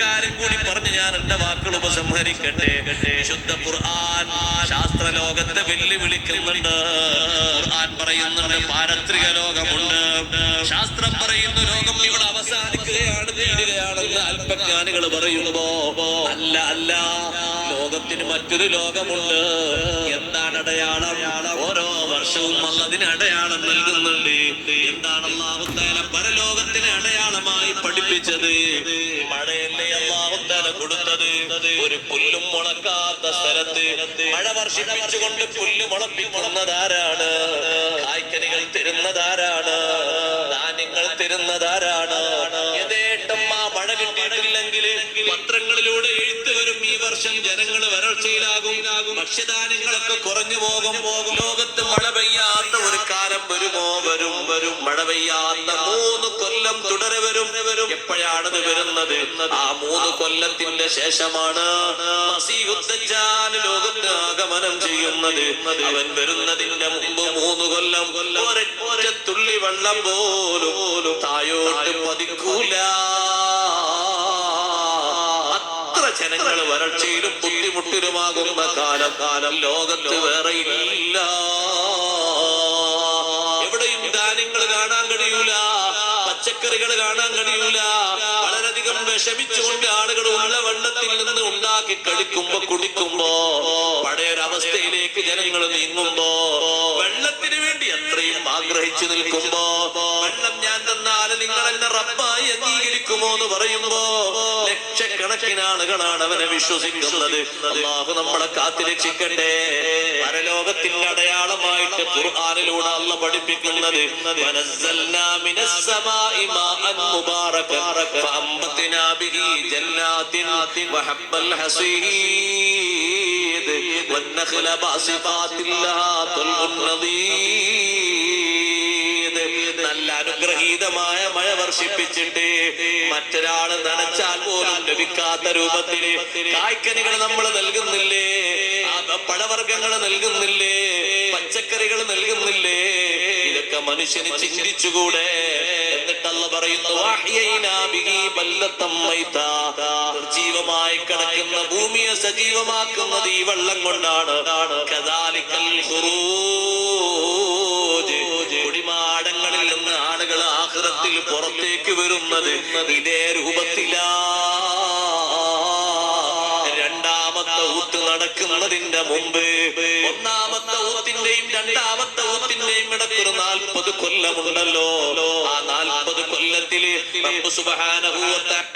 കാര്യം കൂടി പറഞ്ഞ് ഞാൻ എന്റെ വാക്കുകൾ ഉപസംഹരിക്കട്ടെ. ശുദ്ധ ഖുർആൻ ശാസ്ത്ര ലോകത്തെ വെല്ലുവിളിക്കുന്നുണ്ട്. ഖുർആൻ പറയുന്നുണ്ട് പാരത്രിക ലോകമുണ്ട്. ശാസ്ത്രം പറയുന്ന ലോകം ഇവിടെ അവസാനിക്കുകയാണ് തീരുകയാണെന്ന് അല്പജ്ഞാനികൾ പറയുമ്പോ അല്ല അല്ല ലോകത്തിന് മറ്റൊരു ലോകമുണ്ട്. എന്താണ് അടയാളം? ഓരോ വർഷവും വന്നതിന് അടയാളം നൽകുന്നുണ്ട്. എന്താണ് അള്ളാഹുത്താല പരലോകത്തിന് അടയാളമായി പഠിപ്പിച്ചത് മഴയല്ലേ അള്ളാഹുത്താല കൊടുത്തത്? ഒരു പുല്ലും മുളക്കാത്ത സ്ഥലത്ത് മഴ വർഷിപ്പിച്ചുകൊണ്ട് പുല്ല് മുളപ്പിക്കുന്നതാരാണ്? കായ്ക്കനികൾ തരുന്നതാരാണ് ധാന്യങ്ങൾ തരുന്നതാരാണ് യഥേട്ടം ആ മഴ കിട്ടിയിട്ടില്ലെങ്കിൽ പത്രങ്ങളിലൂടെ എഴുത്ത് ഈ വർഷം ജനങ്ങൾ വരൾച്ചയിലാകും. ഭക്ഷ്യധാന്യങ്ങളൊക്കെ കുറഞ്ഞു പോകും. പോകും ലോകത്ത് മഴ പെയ്യാത്ത ഒരു വരും മഴ പെയ്യാത്ത മൂന്ന് കൊല്ലം തുടരെ വരും. എപ്പോഴാണ് എപ്പോഴാണത് വരുന്നത്? ആ മൂന്ന് കൊല്ലത്തിന്റെ ശേഷമാണ് ലോകത്ത് ആഗമനം ചെയ്യുന്നത്. അവൻ വരുന്നതിന്റെ മുമ്പ് മൂന്ന് കൊല്ലം ഒരൊറ്റ തുള്ളി വെള്ളം പോലും തായോട്ട് പതിക്കൂല. ജനങ്ങൾ വരൾച്ചയിലും ബുദ്ധിമുട്ടിലുമാകുന്ന കാലം കാലം. ലോകത്ത് വേറെ ഇല്ല. പച്ചക്കറികൾ കാണാൻ കഴിയൂല. വളരെയധികം വിഷമിച്ചുകൊണ്ട് ആളുകൾ ഉള്ള വെള്ളത്തിൽ നിന്ന് ഉണ്ടാക്കി കളിക്കുമ്പോ കുടിക്കുമ്പോ പഴയൊരവസ്ഥയിലേക്ക് ജനങ്ങൾ നീങ്ങുമ്പോ വെള്ളത്തിന് വേണ്ടി എത്രയും ആഗ്രഹിച്ചു നിൽക്കുമ്പോ വെള്ളം ഞാൻ തന്നാൽ നിങ്ങൾ എന്നെ റബ്ബായി അംഗീകരിക്കുമോ എന്ന് പറയുമ്പോ ലക്ഷക്കണക്കിന് ആളുകളാണ് അവനെ വിശ്വസിക്കുന്നത് അള്ളാഹു നമ്മളെ കാത്തിരക്ഷിക്കട്ടെ പരലോകത്തിന്റെ അടയാളമായിട്ട് ഖുർആനിലൂടെ അല്ല പഠിപ്പിക്കുന്നത് വനസ്സൽനാ മിനസ്സമാഇ മാഅൻ മുബാറകൻ ഫഅംബത്നാ ബിഹി ജന്നാത്തിൻ വഹബ്ബൽ ഹസീദ് والنخل باسقات لها طلع نضيد നല്ല അനുഗ്രഹീതമായ മഴ മറ്റൊരാൾ നനച്ചാൽ പോലും ലഭിക്കാത്ത രൂപത്തിൽ കായ്ക്കനികൾ നമ്മൾ നൽകുന്നില്ലേ? പഴവർഗങ്ങൾ നൽകുന്നില്ലേ? പച്ചക്കറികൾ നൽകുന്നില്ലേ? ഇതൊക്കെ മനുഷ്യന് ചിന്തിച്ചുകൂടെ? എന്നിട്ടല്ല പറയുന്നു കിടക്കുന്ന ഭൂമിയെ സജീവമാക്കുന്നത് ഈ വെള്ളം കൊണ്ടാണ്. കഥാലിക്കൽ ഖുറൂജ്. ആഹ്റത്തിൽ പുറത്തേക്ക് വരുന്നത് ഇതേ രൂപത്തിലാ. രണ്ടാമത്തെ ഊത്ത് നടക്കുന്നതിന്റെ മുമ്പ് ഒന്നാമത്തെ ഊത്തിന്റെയും രണ്ടാമത്തെ ഊത്തിന്റെയും ഇടക്കൊരു നാൽപ്പത് കൊല്ലമുണ്ടല്ലോ. ആ നാൽപ്പത് കൊല്ലത്തിൽ തആല